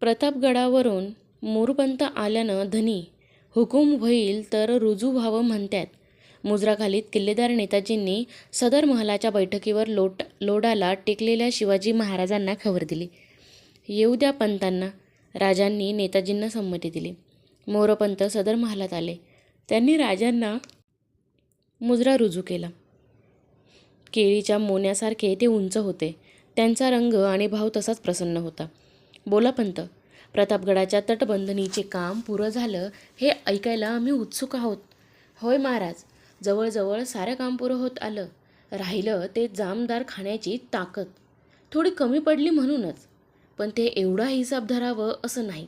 प्रतापगडावरून मोरपंत आल्यानं धनी हुकूम होईल तर रुजू व्हावं म्हणतात मुजराखालीत किल्लेदार नेताजींनी सदर महालाच्या बैठकीवर लोट लोडाला टेकलेल्या शिवाजी महाराजांना खबर दिली. येऊ द्या पंतांना राजांनी नेताजींना संमती दिली. मोरपंत सदर महालात आले. त्यांनी राजांना मुजरा रुजू केला. केळीच्या मोन्यासारखे ते उंच होते. त्यांचा रंग आणि भाव तसाच प्रसन्न होता. बोला पंत. प्रतापगडाच्या तटबंधनीचे काम पुरं झालं हे ऐकायला आम्ही उत्सुक आहोत. होय महाराज जवळजवळ सारं काम पुरं होत आलं. राहिलं ते जामदार खाण्याची ताकद. थोडी कमी पडली म्हणूनच. पण ते एवढा हिसाब धरावं असं नाही.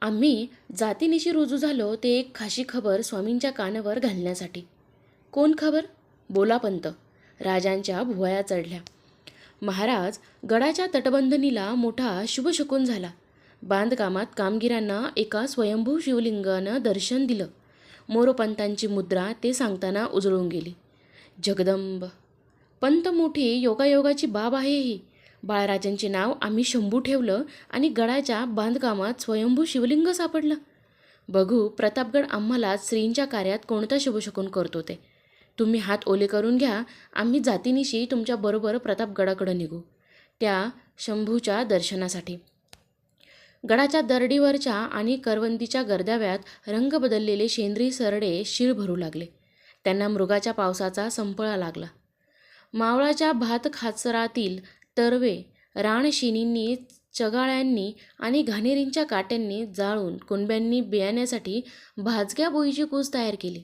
आम्ही जातीनिशी रुजू झालो ते एक खाशी खबर स्वामींच्या कानावर घालण्यासाठी. कोण खबर? बोला पंत. राजांच्या भुवया चढल्या. महाराज गडाच्या तटबंधनीला मोठा शुभशकून झाला. बांधकामात कामगिरांना एका स्वयंभू शिवलिंगानं दर्शन दिलं. मोरोपंतांची मुद्रा ते सांगताना उजळून गेली. जगदंब! पंत मोठी योगायोगाची बाब आहे ही. बाळराजांचे नाव आम्ही शंभू ठेवलं आणि गडाच्या बांधकामात स्वयंभू शिवलिंग सापडलं. बघू प्रतापगड आम्हाला स्त्रींच्या कार्यात कोणता शुभशकून करतो ते. तुम्ही हात ओले करून घ्या आम्ही जातीनिशी तुमच्याबरोबर प्रतापगडाकडं निघू. त्या शंभूच्या दर्शनासाठी. गडाच्या दरडीवरच्या आणि करवंदीच्या गर्दाव्यात रंग बदललेले शेंद्री सरडे शिळ भरू लागले. त्यांना मृगाच्या पावसाचा संपळा लागला. मावळाच्या भात खाचरातील तरवे रानशिनींनी चगाळ्यांनी आणि घाणेरींच्या काट्यांनी जाळून कुणब्यांनी बियाण्यासाठी भाजक्या बोईची कूज तयार केली.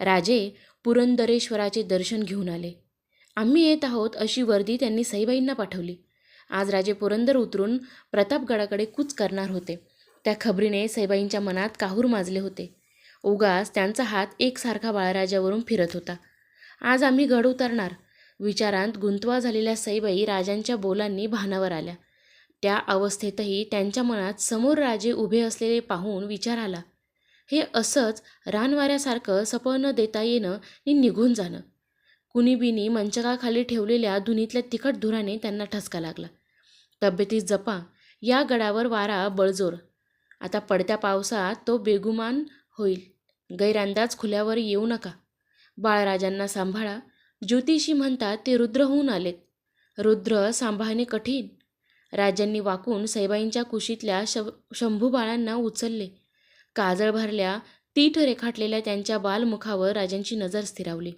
राजे पुरंदरेश्वराचे दर्शन घेऊन आले. आम्ही येत आहोत अशी वर्दी त्यांनी सईबाईंना पाठवली. आज राजे पुरंदर उतरून प्रतापगडाकडे कूच करणार होते. त्या खबरीने सईबाईंच्या मनात काहूर माजले होते. उगाच त्यांचा हात एकसारखा बाळराजावरून फिरत होता. आज आम्ही गड उतरणार. विचारांत गुंतवा झालेल्या सईबाई राजांच्या बोलांनी भानावर आल्या. त्या अवस्थेतही त्यांच्या मनात समोर राजे उभे असलेले पाहून विचार आला. हे असंच रानवाऱ्यासारखं सपळ न देता येणं नि निघून जाणं. कुणीबिनी मंचकाखाली ठेवलेल्या धुनीतल्या तिखट धुराने त्यांना ठसका लागला. तब्येतीत जपा या गडावर वारा बळजोर. आता पडत्या पावसात तो बेगुमान होईल. गैरअंदाज खुल्यावर येऊ नका. बाळराजांना सांभाळा. ज्योतिषी म्हणतात ते रुद्र होऊन आलेत. रुद्र सांभाळणे कठीण. राजांनी वाकून सैबाईंच्या कुशीतल्या शंभू बाळांना उचलले. काजळ भरल्या तीठ रेखाटलेल्या त्यांच्या बालमुखावर राजांची नजर स्थिरावली.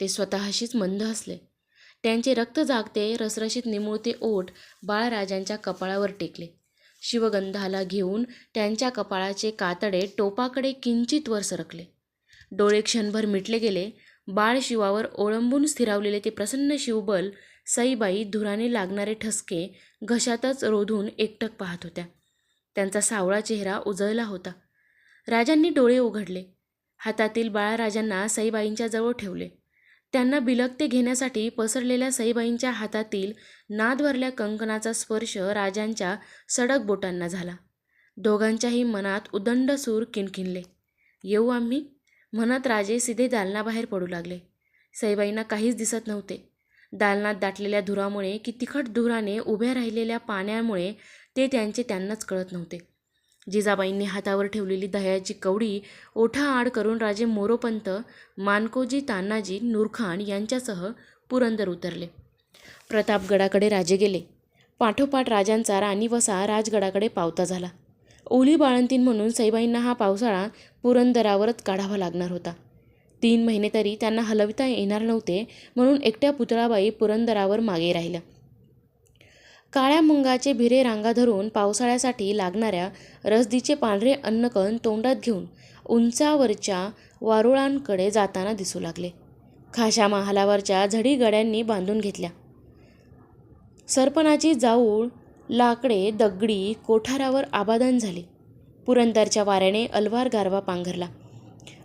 ते स्वतःशीच मंद हसले. त्यांचे रक्त जागते रसरशीत निमुळते ओठ बाळराजांच्या कपाळावर टेकले. शिवगंधाला घेऊन त्यांच्या कपाळाचे कातडे टोपाकडे किंचित वर सरकले. डोळे क्षणभर मिटले गेले. बाळ शिवावर ओळंबून स्थिरावलेले ते प्रसन्न शिवबल सईबाई धुराने लागणारे ठसके घशातच रोधून एकटक पाहत होत्या. त्यांचा सावळा चेहरा उजळला होता. राजांनी डोळे उघडले. हातातील बाळाराजांना सईबाईंच्या जवळ ठेवले. त्यांना बिलकते घेण्यासाठी पसरलेल्या सईबाईंच्या हातातील नादभरल्या कंकणाचा स्पर्श राजांच्या सडक बोटांना झाला. दोघांच्याही मनात उदंड सूर किणकिणले. येऊ आम्ही? म्हणत राजे सिधे दालनाबाहेर पडू लागले. सईबाईंना काहीच दिसत नव्हते. दालनात दाटलेल्या धुरामुळे की तिखट धुराने उभ्या राहिलेल्या पाण्यामुळे ते त्यांचे त्यांनाच कळत नव्हते. जिजाबाईंनी हातावर ठेवलेली दह्याची कवडी ओठाआड करून राजे मोरोपंत मानकोजी तानाजी नूरखान यांच्यासह पुरंदर उतरले. प्रतापगडाकडे राजे गेले. पाठोपाठ राजांचा राणी वसा राजगडाकडे पावता झाला. ओली बाळंतीन म्हणून सईबाईंना हा पावसाळा पुरंदरावरच काढावा लागणार होता. तीन महिने तरी त्यांना हलविता येणार नव्हते म्हणून एकट्या पुतळाबाई पुरंदरावर मागे राहिल्या. काळ्या मुंगाचे भिरे रांगा धरून पावसाळ्यासाठी लागणाऱ्या रसदीचे पांढरे अन्नकण तोंडात घेऊन उंचावरच्या वारुळांकडे जाताना दिसू लागले. खाशा महालावरच्या झडी गड्यांनी बांधून घेतल्या. सरपणाची जाऊळ लाकडे दगडी कोठारावर आबादान झाली. पुरंदरच्या वाऱ्याने अलवार गारवा पांघरला.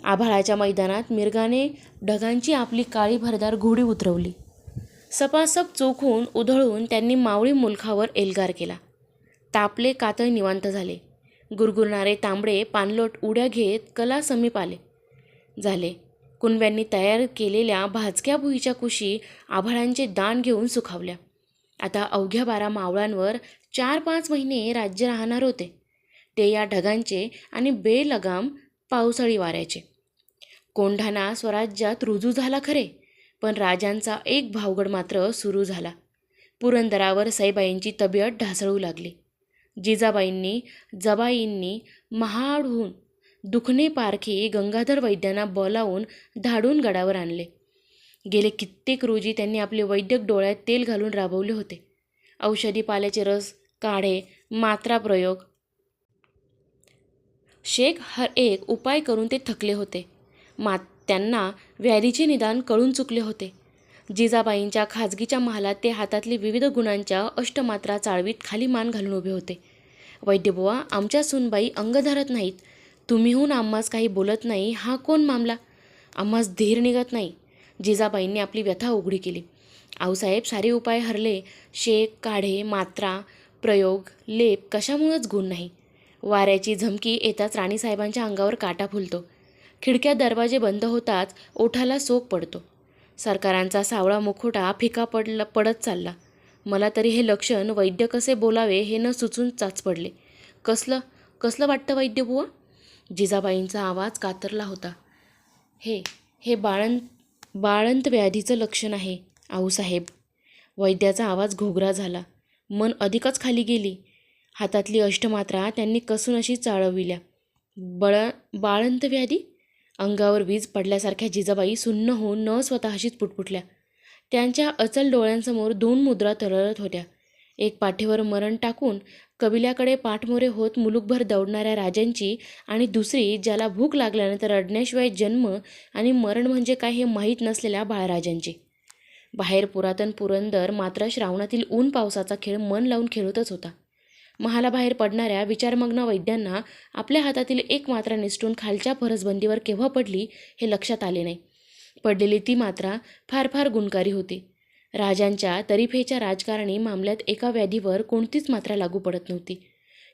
आभाळाच्या मैदानात मिरगाने ढगांची आपली काळी भरदार घोडी उतरवली. सपासप चोखून उधळून त्यांनी मावळी मुलखावर एल्गार केला. तापले कातळ निवांत झाले. गुरगुरणारे तांबडे पानलोट उड्या घेत कला समीप आले. झाले. कुणब्यांनी तयार केलेल्या भाजक्या भुईच्या कुशी आभाळांचे दान घेऊन सुखावल्या. आता अवघ्या बारा मावळांवर चार पाच महिने राज्य राहणार होते. ते या ढगांचे आणि बेलगाम पावसाळी वाऱ्याचे. कोंढाणा स्वराज्यात रुजू झाला खरे. पण राजांचा एक भावगड मात्र सुरू झाला. पुरंदरावर साईबाईंची तब्येत ढासळू लागली. जिजाबाईंनी जबाईंनी महाडहून दुखणे पारखी गंगाधर वैद्यांना बोलावून धाडून गडावर आणले. गेले कित्येक रोजी त्यांनी आपले वैद्यक डोळ्यात तेल घालून राबवले होते. औषधी पाल्याचे रस काढे मात्रा प्रयोग शेख हर एक उपाय करून ते थकले होते. मात त्यांना व्याधीचे निदान कळून चुकले होते. जिजाबाईंच्या खाजगीच्या महालात ते हातातली विविध गुणांच्या अष्टमात्रा चाळवीत खाली मान घालून उभे होते. वैद्यबुवा आमच्या सूनबाई अंग धरत नाहीत. तुम्हीहून आम्हास काही बोलत नाही हा कोण मामला? आम्हास धीर निघत नाही. जिजाबाईंनी आपली व्यथा उघडी केली. आऊसाहेब सारे उपाय हरले. शेक काढे मात्रा प्रयोग लेप कशामुळंच गुण नाही. वाऱ्याची झमकी येताच राणीसाहेबांच्या अंगावर काटा फुलतो. खिडक्या दरवाजे बंद होताच ओठाला सोक पडतो. सरकारांचा सावळा मुखोटा फिका पडला पडत चालला. मला तरी हे लक्षण वैद्य कसे बोलावे हे न सुचून चाच पडले. कसलं कसलं वाटतं वैद्यबुवा जिजाबाईंचा आवाज कातरला होता. हे हे बाळंत बाळंत व्याधीचं लक्षण आहे आऊसाहेब. वैद्याचा आवाज घोगरा झाला. मन अधिकच खाली गेली. हातातली अष्टमात्रा त्यांनी कसून अशी चाळविल्या. बळ बाळंत व्याधी? अंगावर वीज पडल्यासारख्या जिजाबाई सुन्न होऊन न स्वतःशीच पुटपुटल्या. त्यांच्या अचल डोळ्यांसमोर दोन मुद्रा तरळत होत्या. एक पाठीवर मरण टाकून कबिल्याकडे पाठमोरे होत मुलुकभर दौडणाऱ्या राजांची आणि दुसरी ज्याला भूक लागल्यानंतर अडण्याशिवाय जन्म आणि मरण म्हणजे काय हे माहीत नसलेल्या बाळराजांची. बाहेर पुरातन पुरंदर मात्र श्रावणातील ऊन पावसाचा खेळ मन लावून खेळतच होता. महालाबाहेर पडणाऱ्या विचारमग्न वैद्यांना आपल्या हातातील एक मात्रा निसटून खालच्या फरसबंदीवर केव्हा पडली हे लक्षात आले नाही. पडलेली ती मात्रा फार फार गुणकारी होती. राजांच्या तरीफेच्या राजकारणी मामल्यात एका व्याधीवर कोणतीच मात्रा लागू पडत नव्हती.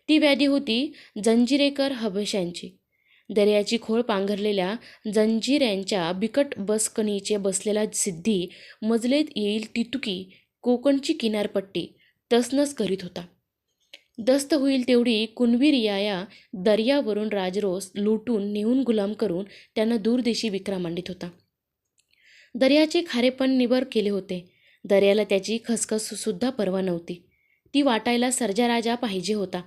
ती व्याधी होती जंजिरेकर हबशांची. दर्याची खोळ पांघरलेल्या जंजिऱ्यांच्या बिकट बसकणीचे बसलेला सिद्धी मजलेत येईल तितुकी कोकणची किनारपट्टी तसनस करीत होता. दस्त होईल तेवढी कुणबी या दर्यावरून राजरोस लुटून नेऊन गुलाम करून त्यांना दूरदेशी विक्रा मांडित होता. दर्याचे खारेपण निबर केले होते. दर्याला त्याची खसखससुद्धा पर्वा नव्हती. ती वाटायला सर्जा राजा पाहिजे होता.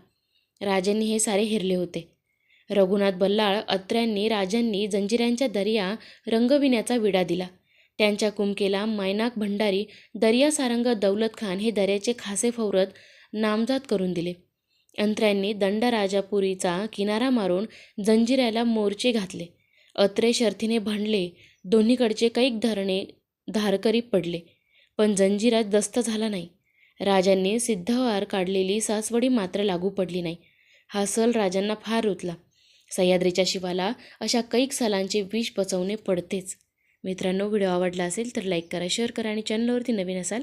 राजांनी हे सारे हेरले होते. रघुनाथ बल्लाळ अत्र्यांनी राजांनी जंजिऱ्यांच्या दर्या रंगविण्याचा विडा दिला. त्यांच्या कुमकेला मायनाक भंडारी दर्या सारंग दौलत खान हे दर्याचे खासे फौरत नामजात करून दिले. अंत्र्यांनी दंडराजापुरीचा किनारा मारून जंजिऱ्याला मोर्चे घातले. अत्रे शर्थीने भांडले. दोन्हीकडचे कैक धरणे धारकरी पडले. पण जंजिरा दस्त झाला नाही. राजांनी सिद्धवार काढलेली सासवडी मात्र लागू पडली नाही. हा सल राजांना फार रुतला. सह्याद्रीच्या शिवाला अशा कैक सालांचे विष पचवणे पडतेच. मित्रांनो व्हिडिओ आवडला असेल तर लाईक करा शेअर करा आणि चॅनलवरती नवीन असाल